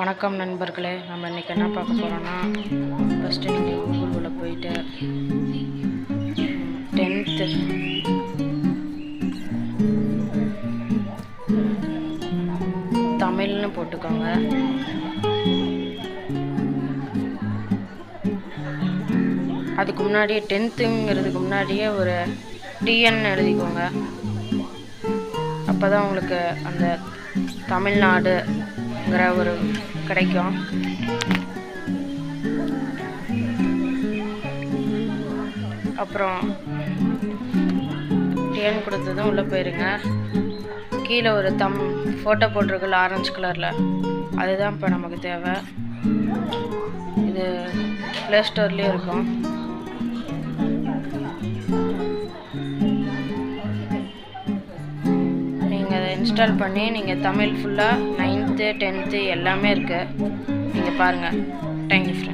வணக்கம் நண்பர்களே. நம்ம இன்றைக்கி என்ன பார்க்க போகிறோன்னா ஃபஸ்ட்டு நீங்கள் கூகுளில் போயிட்டு டென்த்து தமிழ்னு போட்டுக்கோங்க. அதுக்கு முன்னாடியே டென்த்துங்கிறதுக்கு முன்னாடியே ஒரு டிஎன் எழுதிக்கோங்க. அப்போ தான் உங்களுக்கு அந்த தமிழ்நாடு ங்கிற ஒரு கிடைக்கும். அப்புறம் டேன் கொடுத்ததும் உள்ளே போயிருங்க. கீழே ஒரு தம் ஃபோட்டோ போட்டிருக்குல்ல ஆரஞ்சு கலரில் அதுதான் இப்போ நமக்கு தேவை. இது ப்ளே ஸ்டோர்லேயும் இருக்கும். இன்ஸ்டால் பண்ணி நீங்கள் தமிழ் ஃபுல்லாக நைன்த்து டென்த்து எல்லாமே இருக்குது நீங்கள் பாருங்கள் தேங்க்யூ ஃப்ரெண்ட்ஸ்